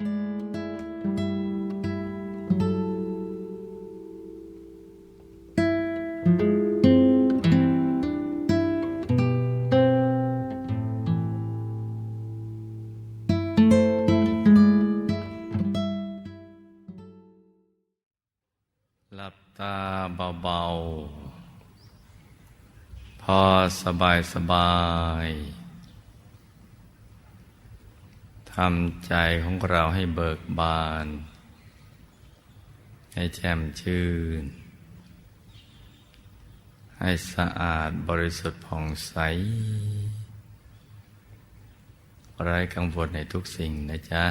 หลับตาเบา ๆ พอสบาย สบายทำใจของเราให้เบิกบาน ให้แจ่มชื่น ให้สะอาดบริสุทธิ์ผ่องใสไร้กังวลในทุกสิ่งนะจ๊ะ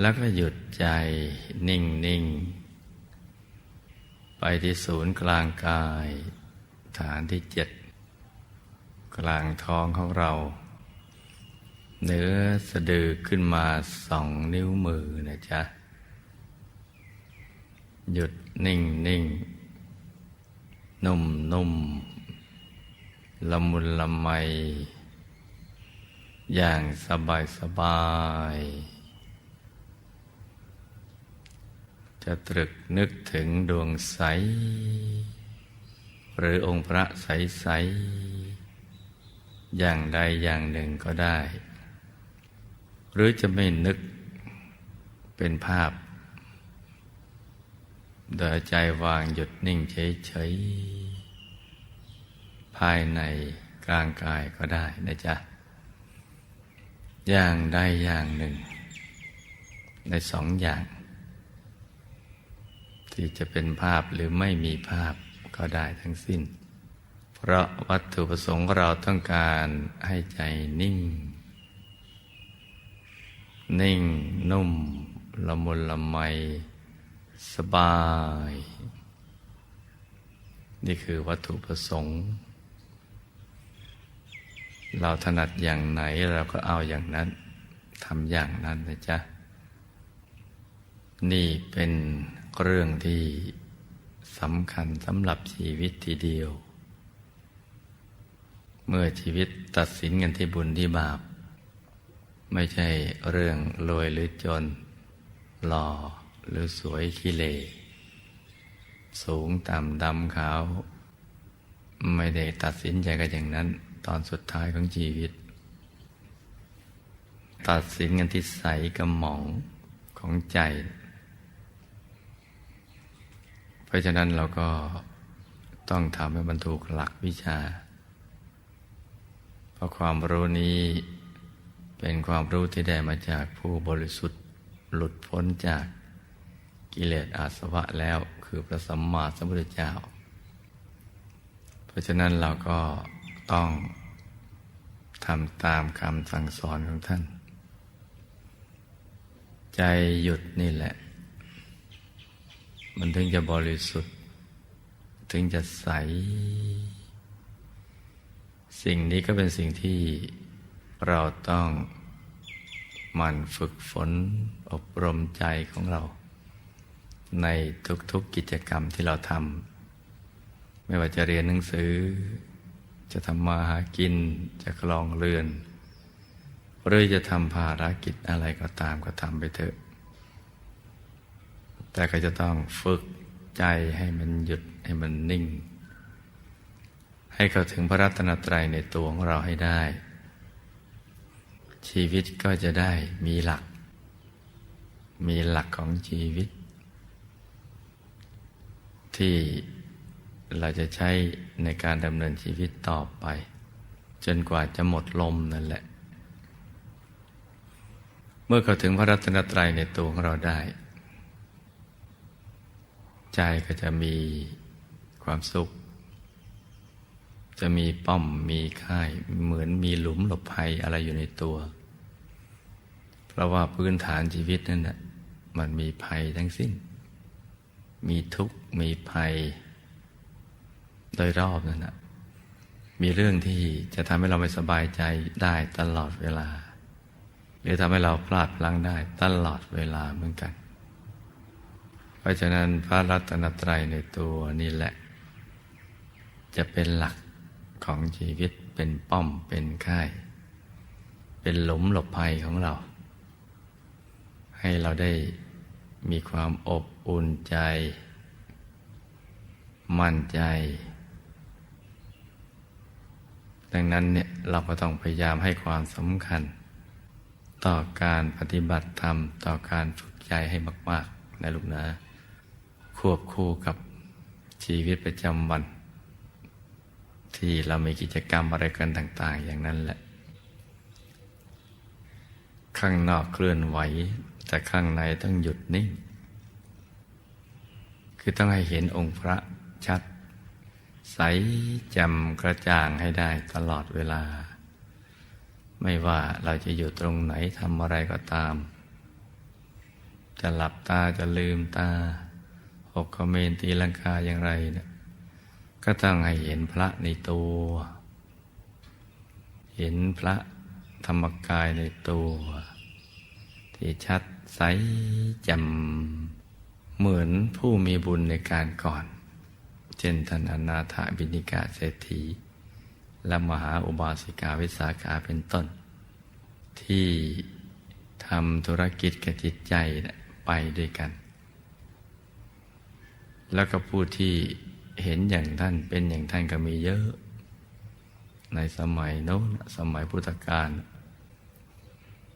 แล้วก็หยุดใจนิ่งนิ่งไปที่ศูนย์กลางกาย ฐานที่เจ็ด กลางท้องของเรา เนื้อสะดือขึ้นมาสองนิ้วมือนะจ๊ะ หยุดนิ่งนิ่งนุ่มนุ่มละมุนละไม อย่างสบายสบาย จะตรึกนึกถึงดวงใส หรือองค์พระใสใสอย่างใดอย่างหนึ่งก็ได้ หรือจะไม่นึกเป็นภาพโดยใจวางหยุดนิ่งเฉยๆภายในกลางกายก็ได้นะจ๊ะ อย่างใดอย่างหนึ่ง ในสองอย่าง ที่จะเป็นภาพหรือไม่มีภาพก็ได้ทั้งสิ้น เพราะวัตถุประสงค์เราต้องการให้ใจนิ่ง นิ่งนุ่ม ละมุนละไม สบาย นี่คือวัตถุประสงค์ เราถนัดอย่างไหนเราก็เอาอย่างนั้นทำอย่างนั้นนะจ๊ะ นี่เป็นเรื่องที่สำคัญสำหรับชีวิตทีเดียว เมื่อชีวิตตัดสินกันที่บุญที่บาป ไม่ใช่เรื่องรวยหรือจน หล่อหรือสวยขี้เล สูงต่ำดำขาว ไม่ได้ตัดสินใจกันอย่างนั้น ตอนสุดท้ายของชีวิต ตัดสินกันที่ใสกับหม่องของใจ เพราะฉะนั้นเราก็ต้องทำให้บรรทุกหลักวิชา เพราะความรู้นี้ เป็นความรู้ที่ได้มาจากผู้บริสุทธิ์หลุดพ้นจากกิเลสอาสวะแล้วคือพระสัมมาสัมพุทธเจ้า เพราะฉะนั้นเราก็ต้องทำตามคำสั่งสอนของท่าน ใจหยุดนี่แหละ มันถึงจะบริสุทธิ์ ถึงจะใส สิ่งนี้ก็เป็นสิ่งที่ เราต้องหมั่นฝึกฝนอบรมใจของเรา ในทุกๆกิจกรรมที่เราทำไม่ว่าจะเรียนหนังสือ จะทำมาหากินจะคลองเรือน หรือจะทำภารกิจอะไรก็ตามก็ทำไปเถอะ แต่ก็จะต้องฝึกใจให้มันหยุดให้มันนิ่ง ให้เข้าถึงพระรัตนตรัยในตัวของเราให้ได้ ชีวิตก็จะได้มีหลัก มีหลักของชีวิต ที่เราจะใช้ในการดำเนินชีวิตต่อไป จนกว่าจะหมดลมนั่นแหละ เมื่อเข้าถึงพระรัตนตรัยในตัวของเราได้ ใจก็จะมีความสุข จะมีป้อมมีค่าย เหมือนมีหลุมหลบภัยอะไรอยู่ในตัว เพราะว่าพื้นฐานชีวิตนั่นแหละมันมีภัยทั้งสิ้น มีทุกข์มีภัย โดยรอบนั่นนะมีเรื่องที่จะทำให้เราไม่สบายใจได้ตลอดเวลา หรือทำให้เราพลาดพลั้งได้ตลอดเวลาเหมือนกัน เพราะฉะนั้นพระรัตนตรัยในตัวนี่แหละ จะเป็นหลัก ของชีวิตเป็นป้อมเป็นค่าย เป็นหลุมหลบภัยของเรา ให้เราได้มีความอบอุ่นใจ มั่นใจ ดังนั้นเนี่ยเราก็ต้องพยายามให้ความสำคัญ ต่อการปฏิบัติธรรม ต่อการฝึกใจให้มาก ๆ นะลูกนะ ควบคู่กับชีวิตประจำวัน ที่เรามีกิจกรรมอะไรกันต่าง ๆ อย่างนั้นแหละ ข้างนอกเคลื่อนไหว แต่ข้างในต้องหยุดนิ่ง คือต้องให้เห็นองค์พระชัด ใสจ่มกระจ่างให้ได้ตลอดเวลา ไม่ว่าเราจะอยู่ตรงไหนทำอะไรก็ตาม จะหลับตาจะลืมตาหกเขเมนตีลังกาอย่างไรเนะี่ย ก็ต้องให้เห็นพระในตัว เห็นพระธรรมกายในตัว ที่ชัดใสแจ่มเหมือนผู้มีบุญในการก่อน เช่นท่านอนาถบินิกาเศรษฐี และมหาอุบาสิกาวิสาขาเป็นต้น ที่ทำธุรกิจกับจิตใจไปด้วยกัน แล้วก็ผู้ที่ เห็นอย่างท่านเป็นอย่างท่านก็มีเยอะ ในสมัยโน้นสมัยพุทธกาล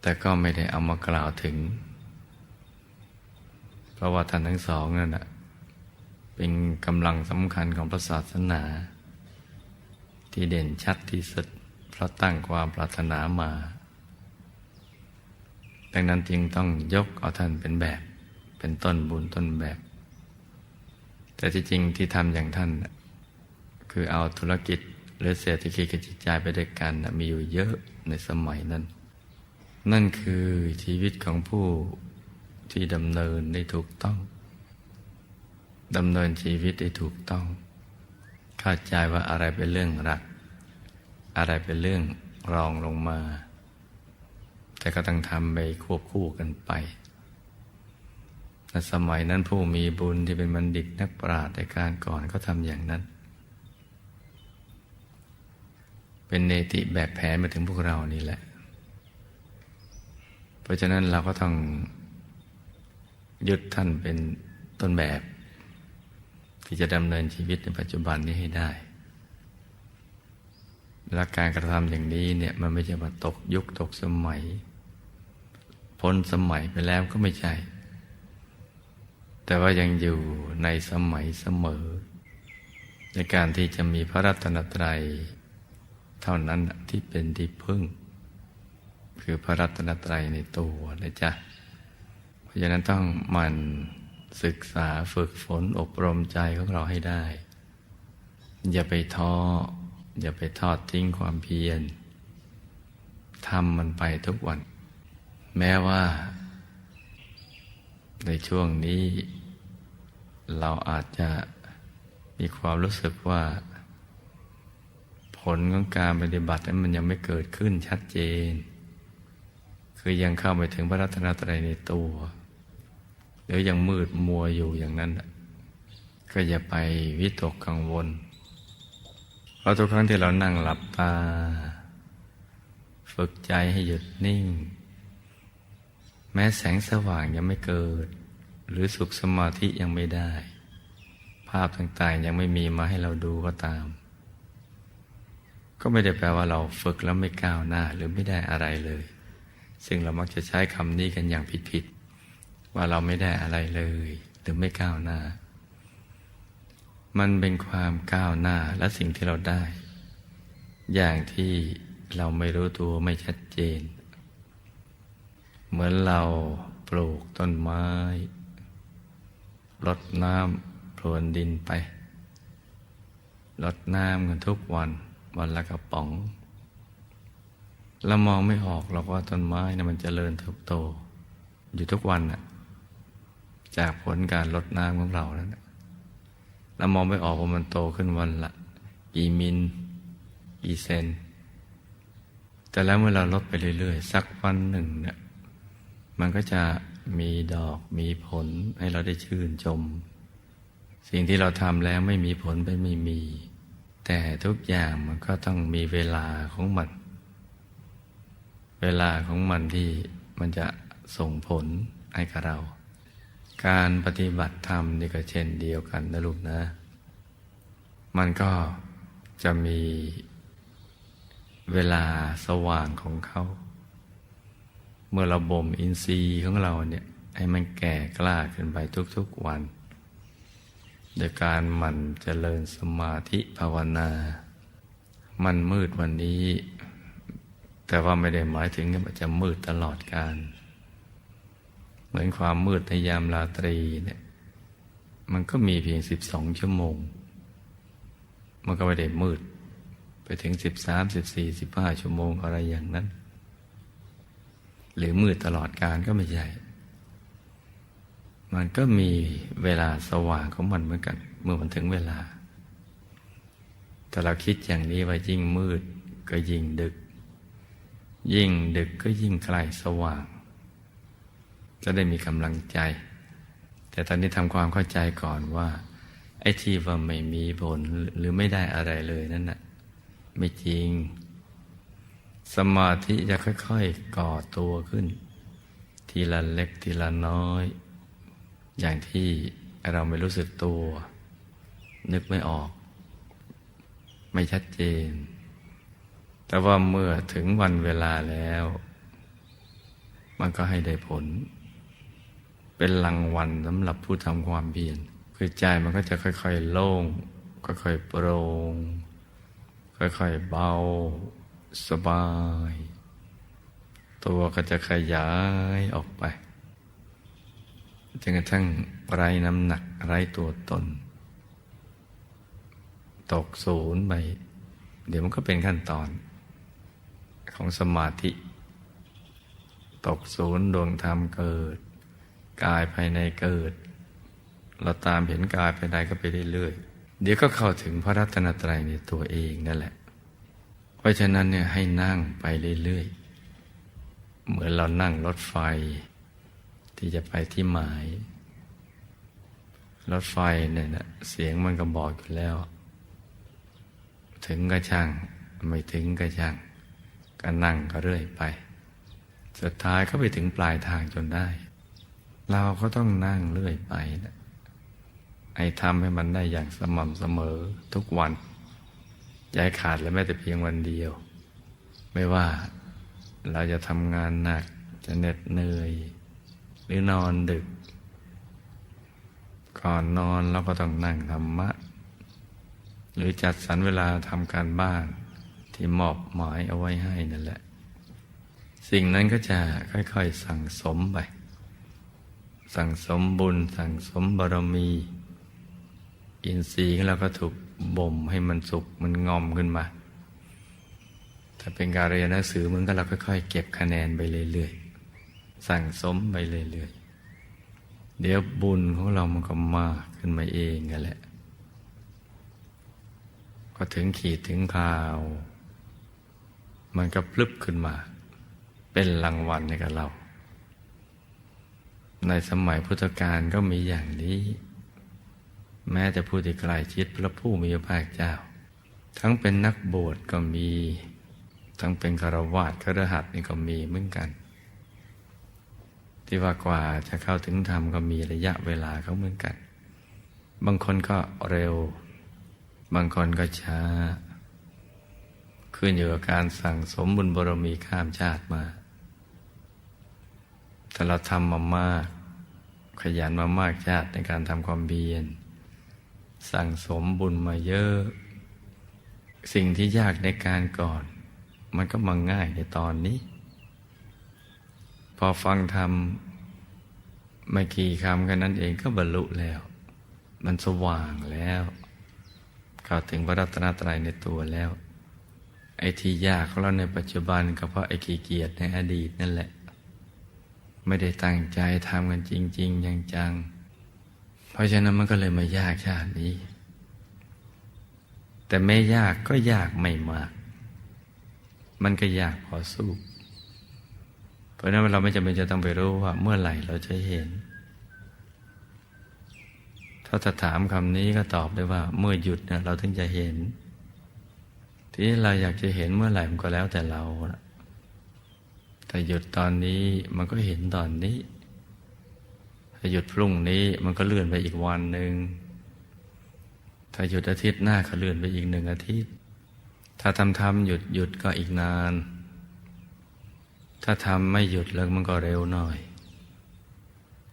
แต่ก็ไม่ได้เอามากล่าวถึง เพราะว่าท่านทั้งสองนั่นนะเป็นกำลังสำคัญของพระศาสนา ที่เด่นชัดที่สุดเพราะตั้งความปรารถนามา ดังนั้นจึงต้องยกเอาท่านเป็นแบบ เป็นต้นบุญต้นแบบ แต่ที่จริงที่ทำอย่างท่าน คือเอาธุรกิจหรือเศรษฐกิจกับจิตใจไปด้วยกันมีอยู่เยอะในสมัยนั้น นั่นคือชีวิตของผู้ที่ดำเนินได้ถูกต้องดำเนินชีวิตได้ถูกต้อง เข้าใจว่าอะไรเป็นเรื่องรัก อะไรเป็นเรื่องรองลงมา แต่ก็ต้องทำไปควบคู่กันไป ในสมัยนั้นผู้มีบุญที่เป็นบัณฑิตนักปราชญ์ในการก่อนก็ทำอย่างนั้น เป็นเนติแบบแผนมาถึงพวกเรานี่แหละ เพราะฉะนั้นเราก็ต้องยึดท่านเป็นต้นแบบ ที่จะดำเนินชีวิตในปัจจุบันนี้ให้ได้และการกระทำอย่างนี้เนี่ยมันไม่ใช่มาตกยุคตกสมัย พ้นสมัยไปแล้วก็ไม่ใช่ แต่ว่ายังอยู่ในสมัยเสมอ ในการที่จะมีพระรัตนตรัย เท่านั้นที่เป็นที่พึ่ง คือพระรัตนตรัยในตัวนะจ๊ะ เพราะฉะนั้นต้องมันศึกษาฝึกฝนอบรมใจของเราให้ได้ อย่าไปท้อ อย่าไปทอดทิ้งความเพียรทำมันไปทุกวัน แม้ว่า ในช่วงนี้ เราอาจจะมีความรู้สึกว่า ผลของการปฏิบัตินั้นมันยังไม่เกิดขึ้นชัดเจน คือยังเข้าไปถึงพระรัตนตรัยในตัวหรือยังมืดมัวอยู่อย่างนั้น ก็อย่าไปวิตกกังวล เพราะทุกครั้งที่เรานั่งหลับตา ฝึกใจให้หยุดนิ่ง แม้แสงสว่างยังไม่เกิด หรือสุขสมาธิยังไม่ได้ ภาพต่างๆยังไม่มีมาให้เราดูก็ตาม ก็ไม่ได้แปลว่าเราฝึกแล้วไม่ก้าวหน้าหรือไม่ได้อะไรเลย ซึ่งเรามักจะใช้คำนี้กันอย่างผิดๆว่าเราไม่ได้อะไรเลย หรือไม่ก้าวหน้า มันเป็นความก้าวหน้าและสิ่งที่เราได้ อย่างที่เราไม่รู้ตัวไม่ชัดเจน เหมือนเราปลูกต้นไม้ รดน้ำพรวนดินไปรดน้ำกันทุกวันวันละกระป๋องเรามองไม่ออกหรอกว่าต้นไม้นะมันจเจริญเติบโต อยู่ทุกวันน่ะจากผลการลดน้ำของเราแล้วเรามองไม่ออกว่ามันโตขึ้นวันละกี่มิลกี่เซน แต่แล้วเมื่อเราลดไปเรื่อยๆ สักวันหนึ่งเนี่ยมันก็จะ มีดอกมีผลให้เราได้ชื่นชม สิ่งที่เราทำแล้วไม่มีผลไปไม่มี แต่ทุกอย่างมันก็ต้องมีเวลาของมัน เวลาของมันที่มันจะส่งผลให้กับเรา การปฏิบัติธรรมนี่ก็เช่นเดียวกันนะลูกนะ มันก็จะมีเวลาสว่างของเขา เมื่อเราบ่มอินทรีย์ของเราเนี่ยให้มันแก่กล้าขึ้นไปทุกๆวัน โดยการหมั่นเจริญสมาธิภาวนา มันมืดวันนี้ แต่ว่าไม่ได้หมายถึงว่าจะมืดตลอดการ เหมือนความมืดในยามราตรีเนี่ยมันก็มีเพียงสิบสองชั่วโมง มันก็ไม่ได้มืด ไปถึงสิบสามสิบสี่สิบห้าชั่วโมงอะไรอย่างนั้น หรือมืดตลอดการก็ไม่ใช่ มันก็มีเวลาสว่างของมันเหมือนกัน เมื่อมันถึงเวลา แต่เราคิดอย่างนี้ว่ายิ่งมืดก็ยิ่งดึก ยิ่งดึกก็ยิ่งใกล้สว่าง จะได้มีกำลังใจ แต่ตอนนี้ทำความเข้าใจก่อนว่า ไอ้ที่ว่าไม่มีผลหรือไม่ได้อะไรเลยนั่นน่ะไม่จริง สมาธิจะค่อยๆก่อตัวขึ้น ทีละเล็กทีละน้อย อย่างที่เราไม่รู้สึกตัว นึกไม่ออก ไม่ชัดเจน แต่ว่าเมื่อถึงวันเวลาแล้ว มันก็ให้ได้ผล เป็นรางวัลสำหรับผู้ทำความเพียรคือใจมันก็จะค่อยๆโล่ง ค่อยๆโปร่งค่อยๆเบา สบาย ตัวก็จะขยายออกไปจนกระทั่งไร้น้ำหนักไร้ตัวตน ตกศูนย์ไป เดี๋ยวมันก็เป็นขั้นตอน ของสมาธิ ตกศูนย์ดวงธรรมเกิด กายภายในเกิด เราตามเห็นกายภายในก็ไปเรื่อยๆเดี๋ยวก็เข้าถึงพระรัตนตรัยในตัวเองนั่นแหละ ราะฉะนั้นเนี่ยให้นั่งไปเรื่อยๆ เหมือนเรานั่งรถไฟ ที่จะไปที่หมาย รถไฟเนี่ยนะเสียงมันก็บอกอยู่แล้ว ถึงก็ช่าง ไม่ถึงก็ช่าง ก็นั่งก็เรื่อยไป สุดท้ายก็ไปถึงปลายทางจนได้ เราก็ต้องนั่งเรื่อยไปนะให้ทำให้มันได้อย่างสม่ำเสมอทุกวัน ให้ขาดและแม้แต่เพียงวันเดียว ไม่ว่าเราจะทำงานหนักจะเหน็ดเหนื่อย หรือนอนดึก ก่อนนอนเราก็ต้องนั่งธรรมะ หรือจัดสรรเวลาทำการบ้านที่มอบหมายเอาไว้ให้นั่นแหละ สิ่งนั้นก็จะค่อย ๆ สั่งสมไป สั่งสมบุญ สั่งสมบารมี อินทรีย์ของเราก็ถูก บ่มให้มันสุกมันงอมขึ้นมา ถ้าเป็นการเรียนหนังสือมันก็เราค่อยๆเก็บคะแนนไปเรื่อยๆ สั่งสมไปเรื่อยๆ เดี๋ยวบุญของเรามันก็มากขึ้นมาเองกันแหละ ก็ถึงขีดถึงข่าว มันก็พลึบขึ้นมา เป็นรางวัลให้กับเรา ในสมัยพุทธกาลก็มีอย่างนี้ แม้แต่ผู้ที่ใกล้ชิดพระผู้มีพระภาคเจ้า ทั้งเป็นนักบวชก็มี ทั้งเป็นคารวาสครหัสนี่ก็มีเหมือนกัน ที่ว่ากว่าจะเข้าถึงธรรมก็มีระยะเวลาเขาเหมือนกัน บางคนก็เร็ว บางคนก็ช้า ขึ้นอยู่กับการสั่งสมบุญบารมีข้ามชาติมาแต่เราทำมามาก ขยันมามากชาติในการทำความเบียน สั่งสมบุญมาเยอะ สิ่งที่ยากในการก่อน มันก็มาง่ายในตอนนี้ พอฟังธรรมไม่กี่คำกันนั้นเองก็บรรลุแล้ว มันสว่างแล้วเข้าถึงพระรัตนตรัยในตัวแล้ว ไอ้ที่ยากของเราในปัจจุบันก็เพราะไอ้ขี้เกียจในอดีตนั่นแหละ ไม่ได้ตั้งใจทำกันจริง ๆ อย่างจังเพ ราะฉะนั้นมันก็เลยมายากชาตินี้ แต่ไม่ยากก็ยากไม่มาก มันก็ยากพอสู้ เพราะนั้นเราไม่จำเป็นจะต้องไปรู้ว่า เมื่อไหร่เราจะเห็น ถ้าจะถามคำนี้ก็ตอบได้ว่า เมื่อหยุดเนี่ยเราถึงจะเห็น ที่เราอยากจะเห็นเมื่อไหร่มันก็แล้วแต่เราแต่หยุดตอนนี้มันก็เห็นตอนนี้ ถ้าหยุดพรุ่งนี้มันก็เลื่อนไปอีกวันหนึ่งถ้าหยุดอาทิตย์หน้าก็เลื่อนไปอีกหนึ่งอาทิตย์ ถ้าทำทำหยุดหยุดก็อีกนาน ถ้าทำไม่หยุดแล้วมันก็เร็วหน่อย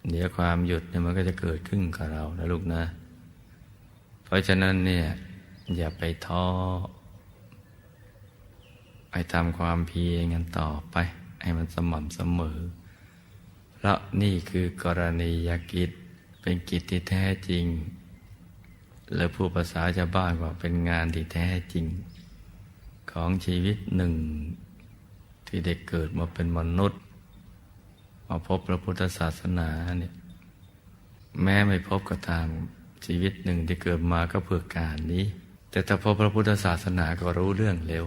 เดี๋ยวความหยุดเนี่ยมันก็จะเกิดขึ้นกับเรานะลูกนะ เพราะฉะนั้นเนี่ยอย่าไปท้อไปทำความเพียรกันต่อไป ให้มันสม่ำเสมอ ราะนี่คือกรณียกิจเป็นกิจที่แท้จริงและผู้ภาษาชาวบ้านว่าเป็นงานที่แท้จริง ของชีวิตหนึ่ง ที่ได้เกิดมาเป็นมนุษย์ มาพบพระพุทธศาสนาเนี่ยแม้ไม่พบก็ตามชีวิตหนึ่งที่เกิดมาก็เพื่อการนี้ แต่ถ้าพบพระพุทธศาสนาก็รู้เรื่องเร็ว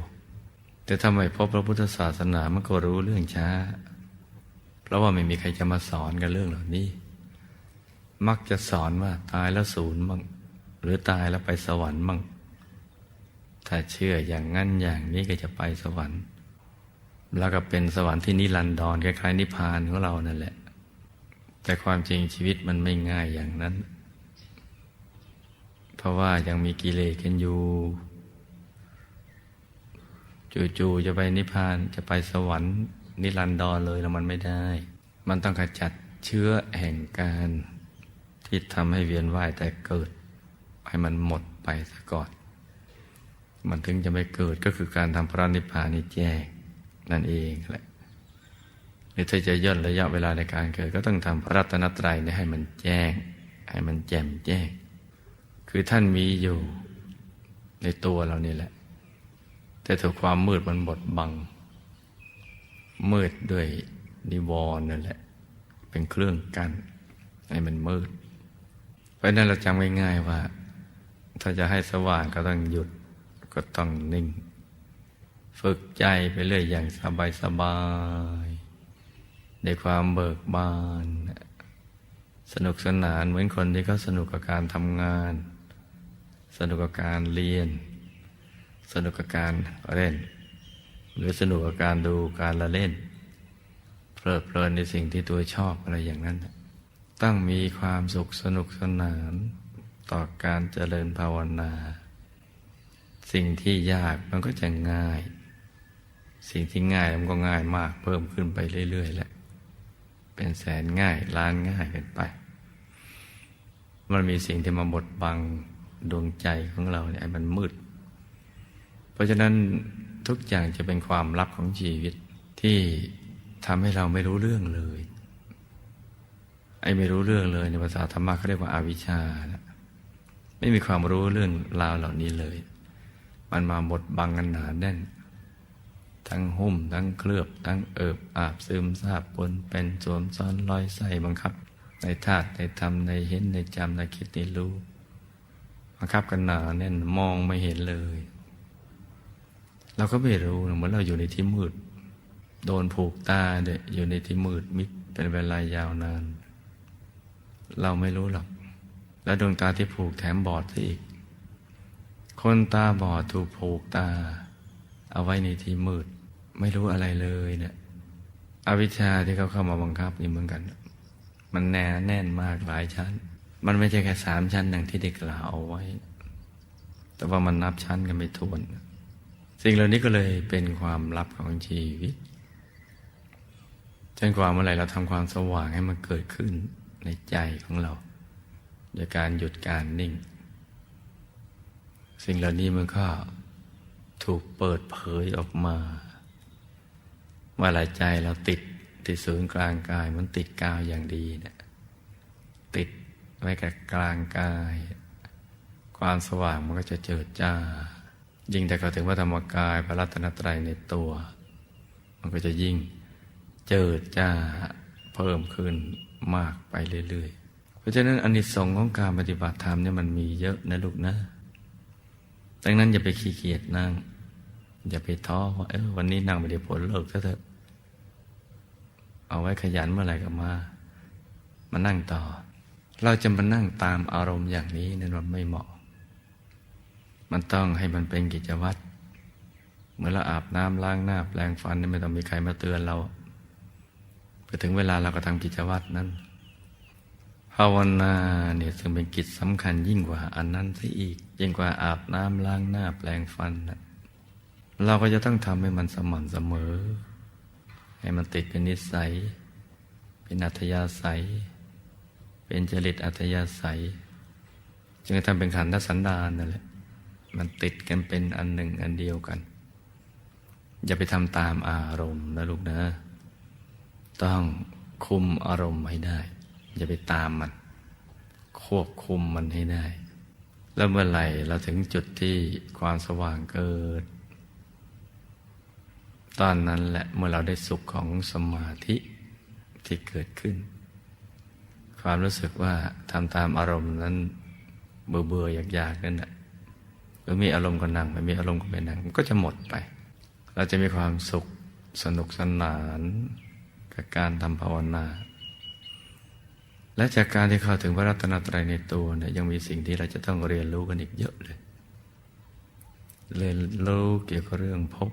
แต่ถ้าไม่พบพระพุทธศาสนามันก็รู้เรื่องช้า เพราะว่าไม่มีใครจะมาสอนกันเรื่องเหล่านี้ มักจะสอนว่าตายแล้วศูนย์มั่งหรือตายแล้วไปสวรรค์มั่งถ้าเชื่ออย่างงั้นอย่างนี้ก็จะไปสวรรค์ แล้วก็เป็นสวรรค์ที่นิรันดรคล้ายๆนิพพานของเรานั่นแหละ แต่ความจริงชีวิตมันไม่ง่ายอย่างนั้น เพราะว่ายังมีกิเลสกันอยู่จู่ๆจะไปนิพพานจะไปสวรรค์ นิรันดรเลยแล้วมันไม่ได้ มันต้องขจัดเชื้อแห่งการที่ทำให้เวียนว่ายแต่เกิด ให้มันหมดไปซะก่อน มันถึงจะไม่เกิดก็คือการทำพระนิพพานนี่แจ้งนั่นเองแหละหรือถ้าจะย่นระยะเวลาในการเกิด ก็ต้องทำพระรัตนตรัยนี่ยให้มันแจ้ง ให้มันแจ่มแจ้ง คือท่านมีอยู่ในตัวเรานี่แหละ แต่ถูกความมืดมันบดบัง มืดด้วยนิวรณ์นั่นแหละ เป็นเครื่องกั้นให้มันมืด เพราะนั้นเราจำง่าย ๆว่า ถ้าจะให้สว่างก็ต้องหยุดก็ต้องนิ่ง ฝึกใจไปเรื่อยอย่างสบายสบายในความเบิกบาน สนุกสนานเหมือนคนที่เขาสนุกกับการทำงาน สนุกกับการเรียน สนุกกับการเล่น หรือสนุกกับการดูการละเล่น เพลิดเพลินในสิ่งที่ตัวชอบอะไรอย่างนั้น ต้องมีความสุขสนุกสนาน ต่อการเจริญภาวนา สิ่งที่ยากมันก็จะง่าย สิ่งที่ง่ายมันก็ง่ายมากเพิ่มขึ้นไปเรื่อยๆแหละเป็นแสนง่ายล้านง่ายกันไป มันมีสิ่งที่มาบดบังดวงใจของเราเนี่ยมันมืด เพราะฉะนั้น ทุกอย่างจะเป็นความลับของชีวิต ที่ทำให้เราไม่รู้เรื่องเลย ไอ้ไม่รู้เรื่องเลย ในภาษาธรรมะเขาเรียกว่าอาวิชชานะไม่มีความรู้เรื่องราวเหล่านี้เลย มันมาบดบังกันหนาแน่น ทั้งหุ้ม ทั้งเคลือบ ทั้งเอิบอาบซึมซาบปนเป็นสวมซ้อนลอยใส่บังคับ ในธาตุในธรรมในเห็นในจำในคิดในรู้บังคับกันหนาแน่นมองไม่เห็นเลย เราก็ไม่รู้เหมือนเราอยู่ในที่มืด โดนผูกตาเดยอยู่ในที่มืดมิดเป็นเวลายาวนาน เราไม่รู้หรอก แล้วดวงตาที่ผูกแถมบอดซะอีก คนตาบอดถูกผูกตา เอาไว้ในที่มืด ไม่รู้อะไรเลยเนี่ยอวิชชาที่เขาเข้ามาบังคับนี่เหมือนกัน มันแน่แน่นมากหลายชั้น มันไม่ใช่แค่สามชั้นอย่างที่เด็กกล่าวเอาไว้ แต่ว่ามันนับชั้นกันไม่ถ้วน สิ่งเหล่านี้ก็เลยเป็นความลับของชีวิตจนกว่าเมื่อไหร่เราทำความสว่างให้มันเกิดขึ้นในใจของเรา โดยการหยุดการนิ่ง สิ่งเหล่านี้มันก็ถูกเปิดเผยออกมาว่าหลายใจเราติดที่ศูนย์กลางกายมันติดกาวอย่างดีเนะี่ยติดไว้กับกลางกาย ความสว่างมันก็จะเจิดจ้า ยิ่งแต่ก็ถึงว่าธรรมกายพระรัตนตรัยในตัว มันก็จะยิ่งเจิดจ้าเพิ่มขึ้นมากไปเรื่อยๆ เพราะฉะนั้นอนนิสงส์ของการปฏิบัติธรรมเนี่ยมันมีเยอะนะลูกนะ ดังนั้นอย่าไปขี้เกียจนั่ง อย่าไปท้อว่าเออวันนี้นั่งไม่ได้ผลเลิกซะเถอะ เอาไว้ขยันเมื่อไหร่ก็มามานั่งต่อ เราจะมานั่งตามอารมณ์อย่างนี้นั้นมันไม่เหมาะ มันต้องให้มันเป็นกิจวัตรเมื่อเราอาบน้ำล้างหน้า แปลงฟันไม่ต้องมีใครมาเตือนเราพอถึงเวลาเราก็ทำกิจวัตรนั้นภาวนาเนี่ยซึ่งเป็นกิจสำคัญยิ่งกว่าอันนั้นซะอีก ยิ่งกว่าอาบน้ำล้างหน้าแปลงฟันนะเราก็จะต้องทำให้มันสม่ำเสมอ ให้มันติดเป็นนิสัย เป็นอัธยาศัย เป็นจริตอัธยาศัย จึงจะทำเป็นขันธสันดานนั่นแหละ มันติดกันเป็นอันหนึ่งอันเดียวกัน อย่าไปทำตามอารมณ์นะลูกนะ ต้องคุมอารมณ์ให้ได้ อย่าไปตามมัน ควบคุมมันให้ได้ แล้วเมื่อไหร่เราถึงจุดที่ความสว่างเกิด ตอนนั้นแหละเมื่อเราได้สุขของสมาธิที่เกิดขึ้น ความรู้สึกว่าทำตามอารมณ์นั้นเบื่อเบื่ออยากอยากนั่นแหละ รือมีอารมณ์ก็นั่งไม่มีอารมณ์ก็ไม่นั่งมันก็จะหมดไป เราจะมีความสุขสนุกสนานกับการทำภาวนา และจากการที่เข้าถึงพระรัตนตรัยในตัวเนี่ยยังมีสิ่งที่เราจะต้องเรียนรู้กันอีกเยอะเลย เรียนรู้เกี่ยวกับเรื่องภพ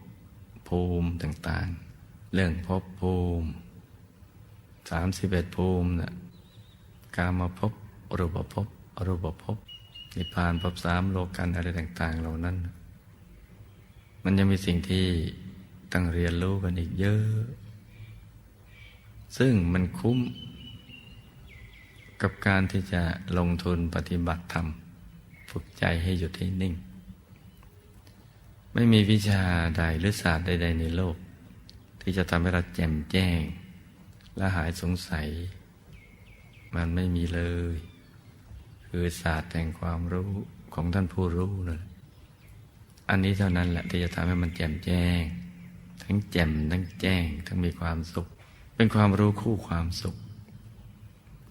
ภูมิต่างๆ เรื่องภพภูมิสามสิบเอ็ดภูมินะการมาพรูปภพอรูปภพ นิพพานภพสามโลกันอะไรต่าง ๆ เหล่านั้น มันยังมีสิ่งที่ต้องเรียนรู้กันอีกเยอะ ซึ่งมันคุ้มกับการที่จะลงทุนปฏิบัติธรรม ฝึกใจให้หยุดให้นิ่ง ไม่มีวิชาใดหรือศาสตร์ใด ๆ ในโลก ที่จะทำให้เราแจ่มแจ้ง และหายสงสัย มันไม่มีเลย คือศาสตร์แห่งความรู้ของท่านผู้รู้นั่นแหละอันนี้เท่านั้นแหละที่จะทำให้มันแจ่มแจ้ง ทั้งแจ่มทั้งแจ้ง ทั้งมีความสุข เป็นความรู้คู่ความสุข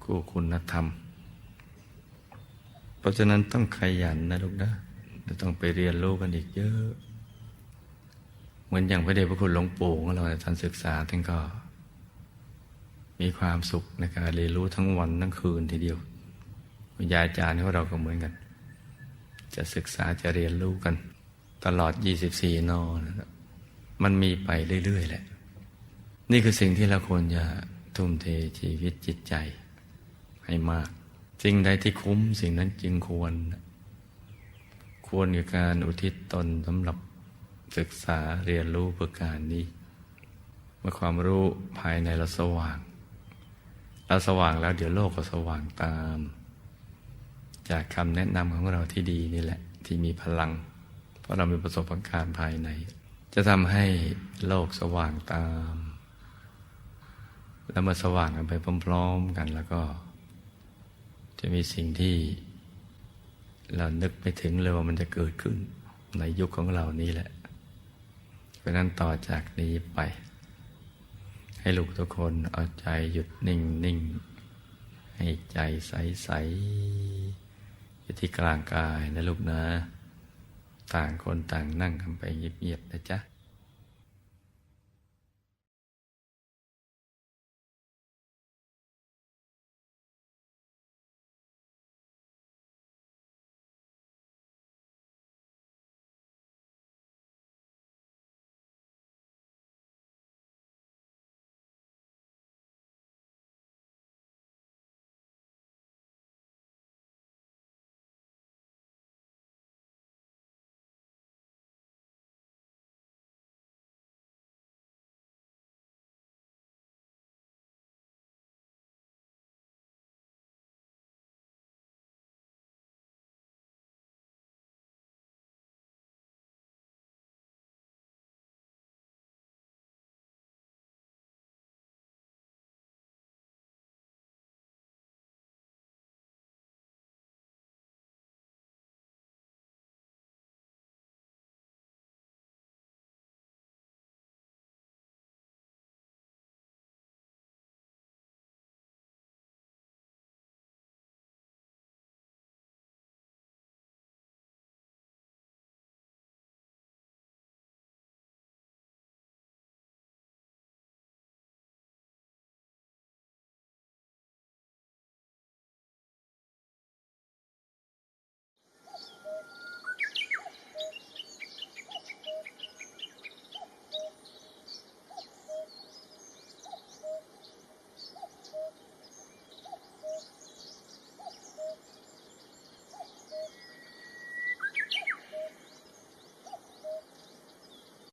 คู่คุณธรรม เพราะฉะนั้นต้องขยันนะลูกนะเราต้องไปเรียนรู้กันอีกเยอะ เหมือนอย่างพระเดชพระคุณหลวงปู่ของเราท่านศึกษาท่านก็ มีความสุขในการเรียนรู้ทั้งวันทั้งคืนทีเดียว วิญญาจารย์ของเราก็เหมือนกัน จะศึกษาจะเรียนรู้กัน ตลอด 24 นอนะมันมีไปเรื่อย ๆ แหละ นี่คือสิ่งที่เราควรจะทุ่มเทชีวิตจิตใจให้มาก สิ่งใดที่คุ้มสิ่งนั้นจึงควร ควรกับการอุทิศตนสำหรับศึกษาเรียนรู้เพื่อการนี้เมื่อความรู้ภายในเราสว่างเราสว่างแล้วเดี๋ยวโลกก็สว่างตาม จากคำแนะนำของเราที่ดีนี่แหละ ที่มีพลัง เพราะเรามีประสบการณ์ภายใน จะทำให้โลกสว่างตาม แล้วเมื่อสว่างกันไปพร้อมๆกันแล้วก็ จะมีสิ่งที่เรานึกไปถึงเลยว่ามันจะเกิดขึ้น ในยุคของเรานี้แหละ เพราะนั้นต่อจากนี้ไป ให้ลูกทุกคนเอาใจหยุดนิ่งนิ่งให้ใจใสใส อยู่ที่กลางกายนะลูกนะ ต่างคนต่างนั่งกันไปเงียบๆนะจ๊ะ